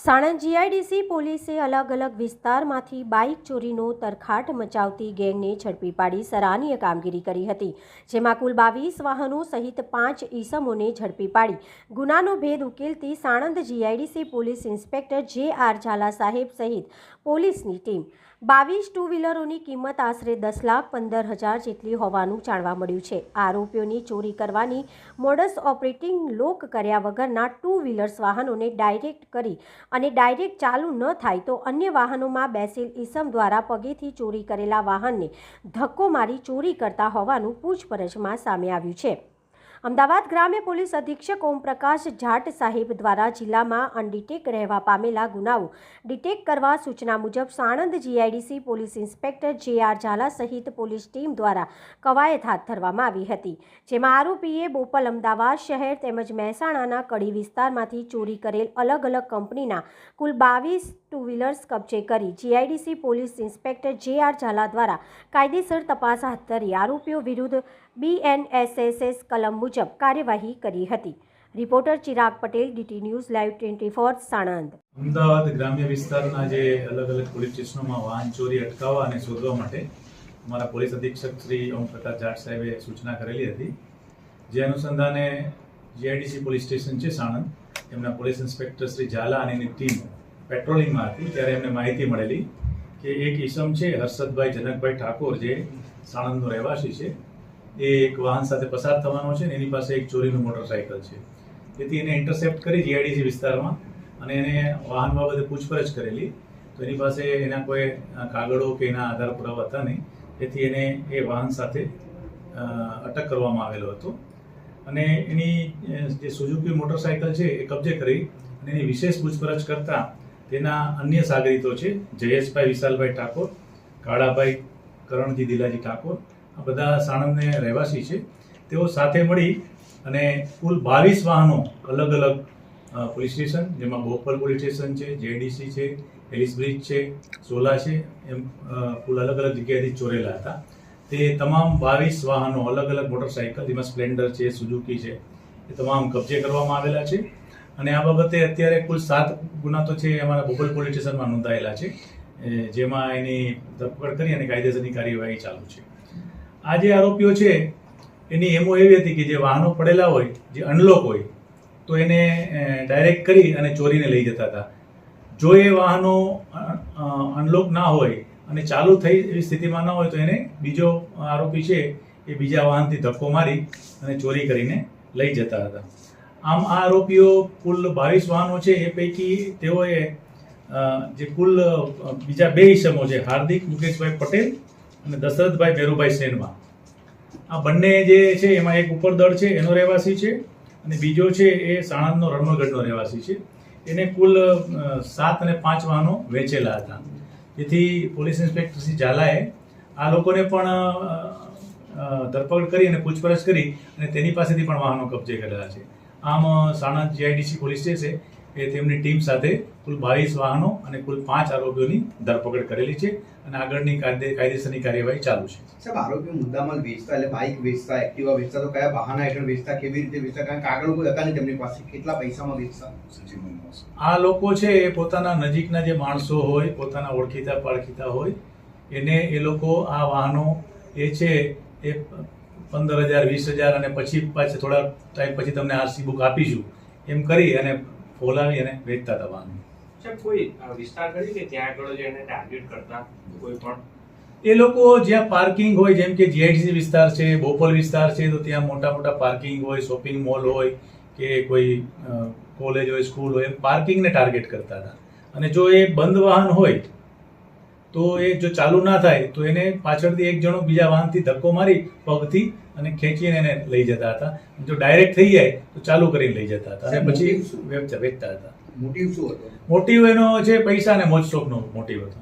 Sanand GIDC પોલીસે અલગ અલગ વિસ્તારમાંથી બાઇક ચોરીનો તરખાટ મચાવતી ગેંગને ઝડપી પાડી સરાહનીય કામગીરી કરી હતી, જેમાં કુલ બાવીસ વાહનો સહિત પાંચ ઈસમોને ઝડપી પાડી. ગુનાનો ભેદ ઉકેલતી Sanand GIDC police inspector J R Jhala સાહેબ સહિત પોલીસની ટીમ બાવીસ ટુ વ્હીલરોની કિંમત આશરે દસ લાખ પંદર હજાર જેટલી હોવાનું જાણવા મળ્યું છે. આરોપીઓની ચોરી કરવાની મોડસ ઓપરેટિંગ લોક કર્યા વગરના ટુ વ્હીલર્સ વાહનોને ડાયરેક્ટ કરી અને ડાયરેક્ટ ચાલુ ન થાય તો અન્ય વાહનોમાં બેસેલ ઈસમ દ્વારા પગેથી ચોરી કરેલા વાહનને ધક્કો મારી ચોરી કરતા હોવાનું પૂછપરછમાં સામે આવ્યું છે. અમદાવાદ ગ્રામ્ય પોલીસ અધિક્ષક ઓમપ્રકાશ જાટ સાહેબ દ્વારા જિલ્લામાં અનડિટેક રહેવા પામેલા ગુનાઓ ડિટેક કરવા સૂચના મુજબ Sanand GIDC police inspector J R Jhala સહિત પોલીસ ટીમ દ્વારા કવાયત હાથ ધરવામાં આવી હતી. જેમાં આરોપીએ બોપલ અમદાવાદ શહેર તેમજ મહેસાણાના કડી વિસ્તારમાંથી ચોરી કરેલ અલગ અલગ કંપનીના કુલ બાવીસ ટુ વ્હીલર્સ કબજે કરી GIDC police inspector J R Jhala દ્વારા કાયદેસર તપાસ હાથ ધરી આરોપીઓ વિરુદ્ધ બીએનએસએસએસ કલમ મુજબ કાર્યવાહી કરી હતી. Reporter Chirag Patel, DT news live twenty four, Sanand. Ahmedabad ગ્રામ્ય વિસ્તારના જે અલગ અલગ પોલીસ સ્ટેશનોમાં વાહન ચોરી, અટકાવવા અને શોધવા માટે અમારા પોલીસ અધિક્ષક શ્રી ઓમપ્રકાશ જાટ સાહેબે સૂચના કરેલી હતી. જે અનુસંધાને જીઆઈડીસી પોલીસ સ્ટેશન છે સાણંદ એમના પોલીસ ઇન્સ્પેક્ટર શ્રી ઝાલા અને એની ટીમ પેટ્રોલિંગમાં હતી, ત્યારે એમને માહિતી મળેલી કે એક ઈસમ છે હર્ષદભાઈ જનકભાઈ ઠાકોર, જે સાણંદનો રહેવાસી છે. એ એક વાહન સાથે પસાર થવાનો છે ને એની પાસે એક ચોરીનું મોટરસાયકલ છે. તેથી એને ઇન્ટરસેપ્ટ કરી જીઆઈડીસી વિસ્તારમાં અને એને વાહન બાબતે પૂછપરછ કરેલી. તો એની પાસે એના કોઈ કાગળો કે એના આધાર પુરાવા હતા નહીં. તેથી એને એ વાહન સાથે અટક કરવામાં આવેલો હતો. અને એની જે સુઝુકી મોટરસાયકલ છે એ કબજે કરી અને એની વિશેષ પૂછપરછ કરતાં તેના અન્ય સાગરીતો છે. જયેશભાઈ વિશાલભાઈ ઠાકોર, કાળાભાઈ કરણજી દિલાજી ઠાકોર બધા સાણંદને રહેવાસી છે. તેઓ સાથે મળી અને કુલ બાવીસ વાહનો અલગ અલગ પોલીસ સ્ટેશન, જેમાં બોપલ પોલીસ સ્ટેશન છે, જેડીસી છે એલિસ બ્રિજ છે, સોલા છે, એમ કુલ અલગ અલગ જગ્યાએથી ચોરેલા હતા. તે તમામ બાવીસ વાહનો અલગ અલગ મોટરસાયકલ, જેમાં સ્પ્લેન્ડર છે, સુઝુકી છે, એ તમામ કબજે કરવામાં આવેલા છે. અને આ બાબતે અત્યારે કુલ સાત ગુના તો છે, અમારા બોપલ પોલીસ સ્ટેશનમાં નોંધાયેલા છે. જેમાં એની ધરપકડ કરી અને કાયદેસરની કાર્યવાહી ચાલુ છે. આ જે આરોપીઓ છે, એની એમો એવી હતી કે જે વાહનો પડેલા હોય, જે અનલોક હોય, તો એને ડાયરેક્ટ કરી અને ચોરીને લઈ જતા હતા. જો એ વાહનો અનલોક ના હોય અને ચાલુ થઈ એવી સ્થિતિમાં ન હોય, તો એને બીજો આરોપી છે, એ બીજા વાહનથી ધક્કો મારી અને ચોરી કરીને લઈ જતા હતા. આમ આ આરોપીઓ કુલ બાવીસ વાહનો છે, એ પૈકી તેઓએ જે કુલ બીજા બે ઈસમો છે, હાર્દિક મુકેશભાઈ પટેલ અને દશરથભાઈ મેરુભાઈ સેનવા આ બંને જે છે, એમાં એક ઉપરદળ છે, એનો રહેવાસી છે, અને બીજો છે, એ સાણંદનો રણમગઢનો રહેવાસી છે. એને કુલ સાત અને પાંચ વાહનો વેચેલા હતા. જેથી પોલીસ ઇન્સ્પેક્ટર શ્રી ઝાલાએ આ લોકોને પણ ધરપકડ કરી અને પૂછપરછ કરી અને તેની પાસેથી પણ વાહનો કબજે કરેલા છે. આમ સાણંદ જીઆઈડીસી પોલીસ સ્ટેશન એ તેમની ટીમ સાથે કુલ બાવીસ વાહનો અને કુલ પાંચ આરોપીઓની ધરપકડ કરેલી છે અને આગળની કાયદે કાયદેસરની કાર્યવાહી ચાલુ છે. સાહેબ આરોપીઓ મુદ્દામાલ વેચતા એટલે બાઇક વેચતા એક્ટિવા વેચતા તો કયા બહાના હેઠળ વેચતા કેવી રીતે વેચતા? કારણ કે આગળ કોઈ હતા નહીં તેમની પાસે. કેટલા પૈસામાં વેચતા? આ લોકો છે એ પોતાના નજીકના જે માણસો હોય પોતાના ઓળખીતા પાળખીતા હોય એને એ લોકો આ વાહનો એ છે એ પંદર હજાર વીસ હજાર અને પછી પાછા થોડા ટાઈમ પછી તમને આરસી બુક આપીશું. એમ કરી અને ફોલાવી અને વેચતા હતા સાહેબ કોઈ વિસ્તાર કરી કે ત્યાં આગળ જે એને ટાર્ગેટ કરતા કોઈ પણ? એ લોકો જ્યાં પાર્કિંગ હોય જેમ કે જીઆઈડીસી વિસ્તાર છે બોપલ વિસ્તાર છે તો ત્યાં મોટા મોટા પાર્કિંગ હોય શોપિંગ મોલ હોય કે કોઈ કોલેજ હોય સ્કૂલ હોય એમ પાર્કિંગને ટાર્ગેટ કરતા હતા. અને જો એ બંધ વાહન હોય તો એ જો ચાલુ ના થાય તો એને પાછળથી એક જણો બીજા વાહનથી ધક્કો મારી પગથી અને ખેંચીને એને લઈ જતા હતા. જો ડાયરેક્ટ થઈ જાય તો ચાલુ કરીને લઈ જતા હતા. અને પછી? વેચતા વેચતા હતા. મોટિવ શું હતો? મોટિવ એનો છે પૈસા અને મોજશોખનો મોટિવ હતો.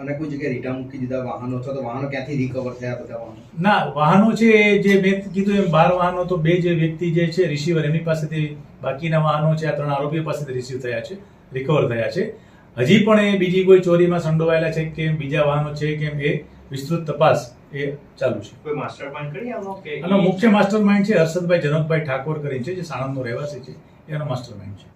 અને કોઈ જગ્યાએ રીટા મૂકી દીધા વાહનો અથવા તો વાહનો ક્યાંથી રિકવર થયા બધા વાહનો? ના વાહનો છે જે મેં કીધું એમ બાર વાહનો તો બે જે વ્યક્તિ જે છે રિસીવર એમની પાસેથી બાકીના વાહનો છે આ ત્રણ આરોપીઓ પાસેથી રિસીવ થયા છે રિકવર થયા છે. હજી પણ એ બીજી કોઈ ચોરીમાં સંડોવાયેલા છે કે બીજા વાહનો છે કે એ વિસ્તૃત તપાસ એ ચાલુ છે. કોઈ માસ્ટર માઇન્ડ કરી આનો કે આનો મુખ્ય માસ્ટર માઇન્ડ છે હર્ષદભાઈ જનકભાઈ ઠાકોર કરીને છે જે સાણંદનો રહેવાસી છે એનો માસ્ટર માઇન્ડ છે.